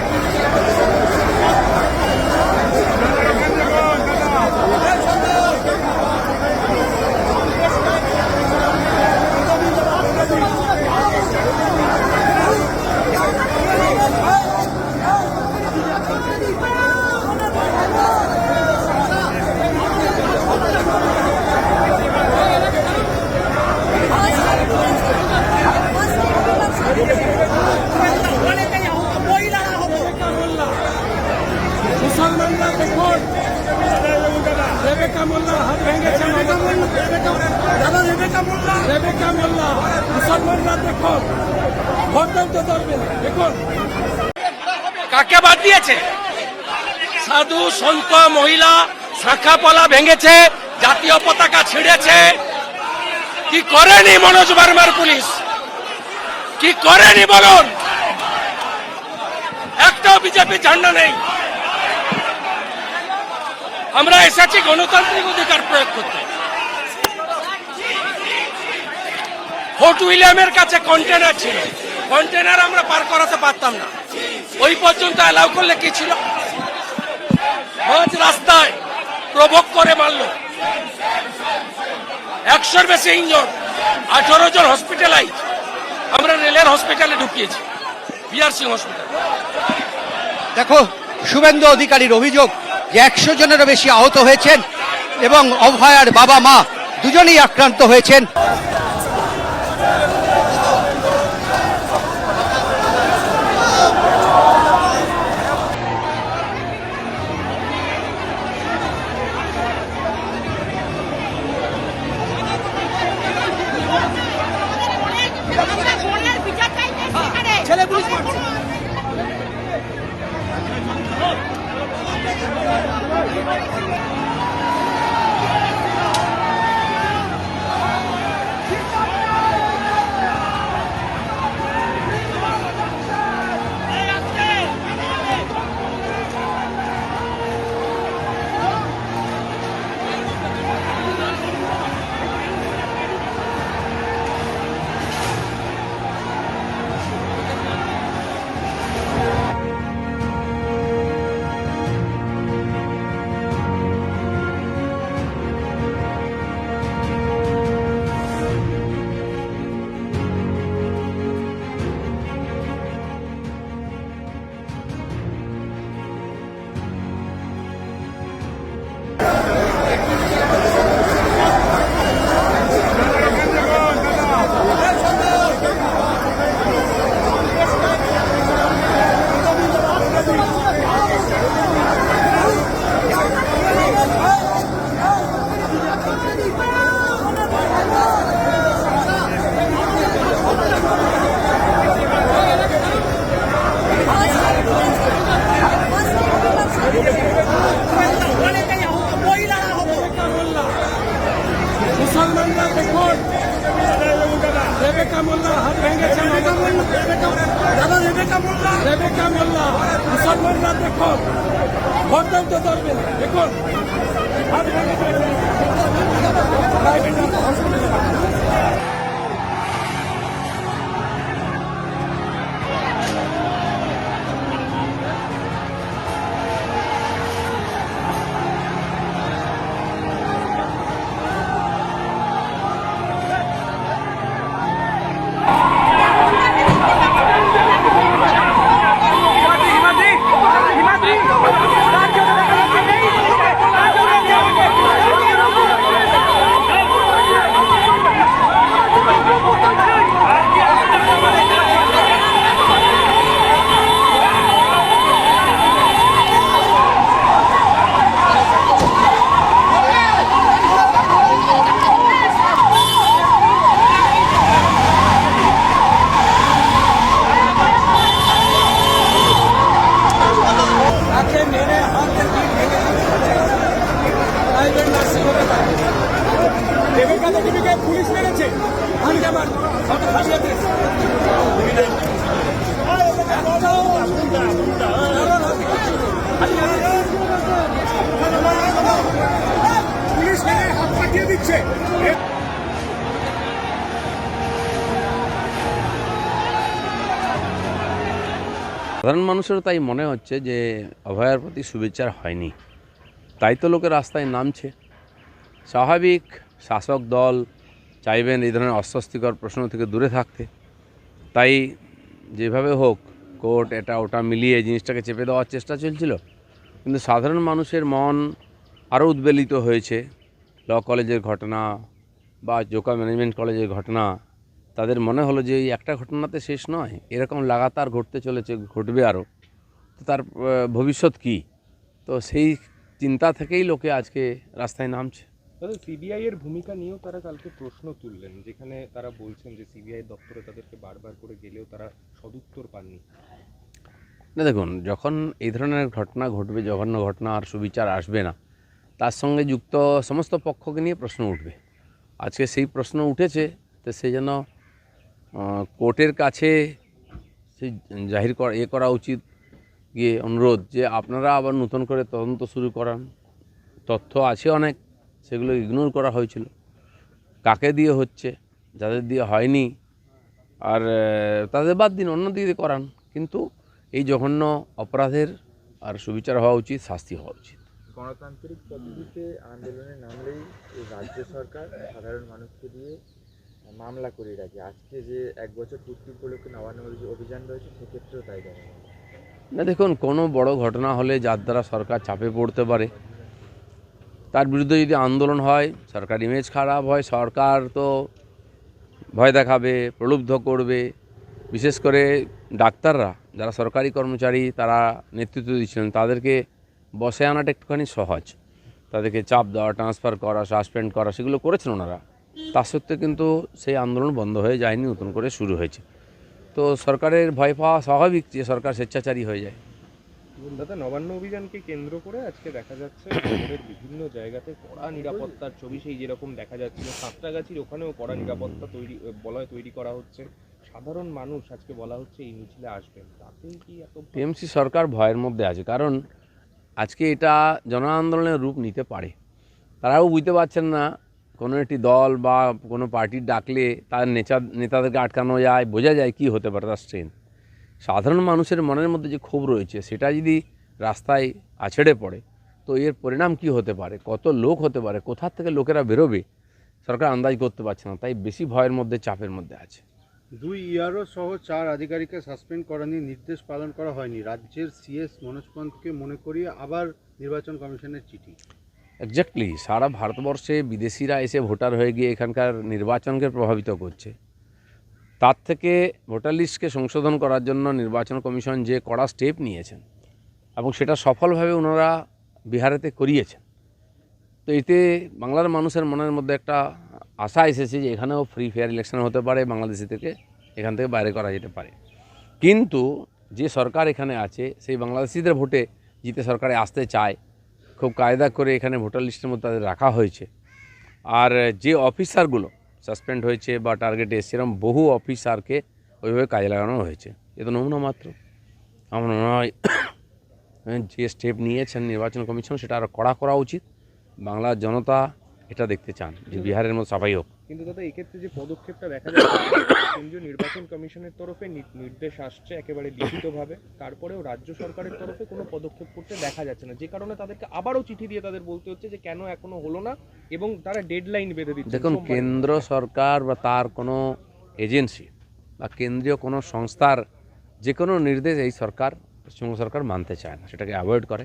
মুসলমানরা রেবেকা মোল্লা। মুসলমানরা দেখুন। ভোট দিতে পারবে দেখুন। কাকে বাদ দিয়েছে? সাধু সন্ত মহিলা শাখা পলা ভেঙেছে জাতীয় পতাকা ছিঁড়েছে। কি করেনি মনোজ বার্মার পুলিশ? কি করেনি বলুন? একটাও বিজেপি ঝান্ডা নেই। আমরা এসেছি গণতান্ত্রিক অধিকার প্রয়োগ করতে। ফোর্ট উইলিয়ামের কাছে কন্টেনার ছিল। কন্টেনার আমরা পার করাতে পারতাম না। ওই পর্যন্ত অ্যালাউ করলে কি ছিল? রাস্তায় প্রভোগ করে মারল। একশোর বেশি ইঞ্জন আঠারো জন হসপিটালাইজ আমরা রেলের হসপিটালে ঢুকিয়েছি বিআর সিং হসপিটাল দেখো, শুভেন্দু অধিকারীর অভিযোগ যে একশো জনেরও বেশি আহত হয়েছেন এবং অভয়ার বাবা মা দুজনেই আক্রান্ত হয়েছেন। দিতে পারবে না দেখুন প্রাইভেট সাধারণ মানুষেরও তাই মনে হচ্ছে যে অভয়ার প্রতি শুভেচ্ছার হয়নি। তাই তো লোকে রাস্তায় নামছে। স্বাভাবিক শাসক দল চাইবেন এই ধরনের অস্বস্তিকর প্রশ্ন থেকে দূরে থাকতে। তাই যেভাবে হোক কোর্ট এটা ওটা মিলিয়ে জিনিসটাকে চেপে দেওয়ার চেষ্টা চলছিল। কিন্তু সাধারণ মানুষের মন আরও উদ্বেলিত হয়েছে। ল কলেজের ঘটনা বা জোকা ম্যানেজমেন্ট কলেজের ঘটনা তাদের মনে হলো যে এই একটা ঘটনাতে শেষ নয় এরকম লাগাতার ঘটতে চলেছে ঘটবে আরও তো তার ভবিষ্যৎ কী? তো সেই চিন্তা থেকেই লোকে আজকে রাস্তায় নামছে। দাদা সিবিআই এর ভূমিকা নিয়েও তারা কালকে প্রশ্ন তুললেন যেখানে তারা বলছেন যে সিবিআই দপ্তরে তাদেরকে বারবার করে গেলেও তারা সদুত্তর পাননি। না দেখুন যখন এই ধরনের ঘটনা ঘটবে জঘন্য ঘটনা আর সুবিচার আসবে না তার সঙ্গে যুক্ত সমস্ত পক্ষকে নিয়ে প্রশ্ন উঠবে। আজকে সেই প্রশ্ন উঠেছে তো সেই জন্য কোর্টের কাছে সেই জাহির করা, এ করা উচিত। গিয়ে অনুরোধ যে আপনারা আবার নতুন করে তদন্ত শুরু করান। তথ্য আছে অনেক, সেগুলো ইগনোর করা হয়েছিল। কাকে দিয়ে হচ্ছে, যাদের দিয়ে হয়নি, আর তাদের বাদ দিন, অন্য দিকে করান। কিন্তু এই জঘন্য অপরাধের আর সুবিচার হওয়া উচিত, শাস্তি হওয়া উচিত। গণতান্ত্রিক পদ্ধতিতে আন্দোলনে নামলেই রাজ্য সরকার সাধারণ মানুষকে দিয়ে মামলা করে রাখে। আজকে যে এক বছর পূর্তি উপলক্ষে নবান্ন অভি- অভিযান রয়েছে, সেক্ষেত্রেও তাই দেখা না, দেখুন, কোনো বড় ঘটনা হলে যার দ্বারা সরকার চাপে পড়তে পারে। তার বিরুদ্ধে যদি আন্দোলন হয়, সরকার ইমেজ খারাপ হয়, সরকার তো ভয় দেখাবে, প্রলুব্ধ করবে। বিশেষ করে ডাক্তাররা, যারা সরকারি কর্মচারী, তারা নেতৃত্ব দিচ্ছিলেন তাদেরকে বসে আনাটা একটুখানি সহজ। তাদেরকে চাপ দেওয়া ট্রান্সফার করা সাসপেন্ড করা, সেগুলো করেছেন ওনারা। তা সত্ত্বেও কিন্তু সেই আন্দোলন বন্ধ হয়ে যায়নি নতুন করে শুরু হয়েছে। তো সরকারের ভয় পাওয়া স্বাভাবিক যে সরকার স্বেচ্ছাচারী হয়ে যায়। দাদা নবান্ন অভিযানকে কেন্দ্র করে আজকে দেখা যাচ্ছে শহরের বিভিন্ন জায়গাতে কড়া নিরাপত্তার ছবি সেই যেরকম দেখা যাচ্ছিল সাঁতরাগাছির ওখানেও কড়া নিরাপত্তা তৈরি বলয় তৈরি করা হচ্ছে। সাধারণ মানুষ আজকে বলা হচ্ছে এই মিছিলে আসবেন। তাতেই কি এত টিএমসি সরকার ভয়ের মধ্যে আছে কারণ আজকে এটা জন আন্দোলনের রূপ নিতে পারে। তারাও বুঝতে পারছেন না কোনো একটি দল বা কোনো পার্টির ডাকলে তার নেতা নেতাদেরকে আটকানো যায়, বোঝা যায় কি হতে পারে তার স্ট্রেংথ। সাধারণ মানুষের মনের মধ্যে যে ক্ষোভ রয়েছে, সেটা যদি রাস্তায় আছড়ে পড়ে, তো এর পরিণাম কি হতে পারে? কত লোক হতে পারে? কোথা থেকে লোকেরা বেরোবে? সরকার আন্দাজ করতে পারছে না, তাই বেশি ভয়ের মধ্যে, চাপের মধ্যে আছে। দুই ইয়ারও সহ চার আধিকারিককে সাসপেন্ড করা নিয়ে নির্দেশ পালন করা হয়নি। রাজ্যের সিএস মনোজ পন্তকে মনে করিয়ে আবার নির্বাচন কমিশনের চিঠি। এক্স্যাক্টলি সারা ভারতবর্ষে বিদেশিরা এসে ভোটার হয়ে গিয়ে এখানকার নির্বাচনকে প্রভাবিত করছে। তার থেকে ভোটার লিস্টকে সংশোধন করার জন্য নির্বাচন কমিশন যে কড়া স্টেপ নিয়েছেন এবং সেটা সফলভাবে ওনারা বিহারেতে করিয়েছেন। তো এতে বাংলার মানুষের মনের মধ্যে একটা আশা এসেছে যে এখানেও ফ্রি ফেয়ার ইলেকশন হতে পারে, বাংলাদেশি থেকে এখান থেকে বাইরে করা যেতে পারে। কিন্তু যে সরকার এখানে আছে, সেই বাংলাদেশিদের ভোটে জিতে সরকারে আসতে চায় খুব কায়দা করে এখানে ভোটার লিস্টের মধ্যে তাদের রাখা হয়েছে। আর যে অফিসারগুলো সাসপেন্ড হয়েছে বা টার্গেটে সেরকম বহু অফিসারকে ওইভাবে কাজে লাগানো হয়েছে। এ তো নমুনা মাত্র। আমার মনে হয় যে স্টেপ নিয়েছেন নির্বাচন কমিশন, সেটা আরও কড়া করা উচিত। বাংলার জনতা এটা দেখতে চান যে বিহারের মতো সাফাই হোক। কিন্তু দাদা, এক্ষেত্রে যে পদক্ষেপটা দেখা যাচ্ছে কেন্দ্রীয় নির্বাচন কমিশনের তরফে নির্দেশ আসছে একেবারে লিখিতভাবে। তারপরেও রাজ্য সরকারের তরফে কোনো পদক্ষেপ করতে দেখা যাচ্ছে না। যে কারণে তাদেরকে আবারও চিঠি দিয়ে তাদের বলতে হচ্ছে যে কেন এখনও হলো না এবং তারা ডেডলাইন বেঁধে দিচ্ছে। দেখুন কেন্দ্র সরকার বা তার কোনো এজেন্সি বা কেন্দ্রীয় কোনো সংস্থার যে কোনো নির্দেশ এই সরকার পশ্চিমবঙ্গ সরকার মানতে চায় না। সেটাকে অ্যাভয়েড করে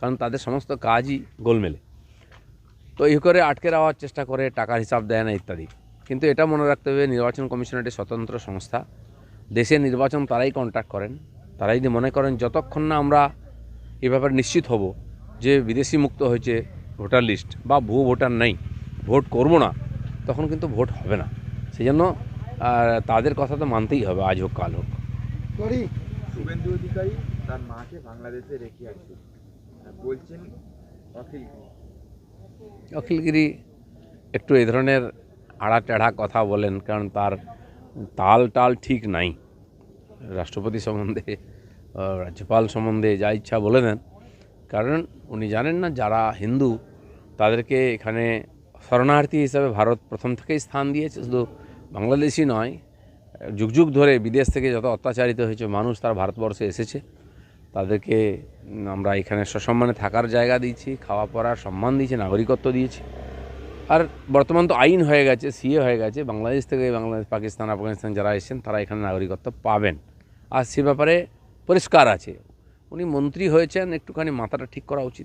কারণ তাদের সমস্ত কাজই গোলমেলে। তো এই করে আটকে রাখার চেষ্টা করে টাকার হিসাব দেয় না ইত্যাদি। কিন্তু এটা মনে রাখতে হবে নির্বাচন কমিশন একটি স্বতন্ত্র সংস্থা। দেশের নির্বাচন তারাই কন্ট্যাক্ট করেন তারা যদি মনে করেন যতক্ষণ না আমরা এ ব্যাপারে নিশ্চিত হব যে বিদেশি মুক্ত হয়েছে ভোটার লিস্ট বা ভুয়ো ভোটার নেই ভোট করব না তখন কিন্তু ভোট হবে না। সেই জন্য তাদের কথা তো মানতেই হবে আজ হোক কাল হোক। শুভেন্দু অধিকারী তার মাকে বাংলাদেশে রেখে আসবে বলছেন অখিল অখিলগিরি একটু এই ধরনের আড়া টেढ़া কথা বলেন, কারণ তার তাল টাল ঠিক নাই। রাষ্ট্রপতি সম্বন্ধে রাজ্যপাল সম্বন্ধে যা ইচ্ছা বলে দেন। কারণ উনি জানেন না, যারা হিন্দু, তাদেরকে এখানে শরণার্থী হিসাবে ভারত প্রথম থেকেই স্থান দিয়েছে। শুধু বাংলাদেশি নয়, যুগ যুগ ধরে বিদেশ থেকে যত অত্যাচারিত হয়েছে, মানুষ তার ভারতবর্ষে এসেছে। তাদেরকে আমরা এখানে সসম্মানে থাকার জায়গা দিয়েছি খাওয়া পড়ার সম্মান দিয়েছি, নাগরিকত্ব দিয়েছি। আর বর্তমান তো আইন হয়ে গেছে, সিএ হয়ে গেছে। বাংলাদেশ থেকে বাংলাদেশ, পাকিস্তান, আফগানিস্তান যারা এসেছেন, তারা এখানে নাগরিকত্ব পাবেন। আর সে ব্যাপারে পরিষ্কার আছে। উনি মন্ত্রী হয়েছেন, একটুখানি মাথাটা ঠিক করা উচিত।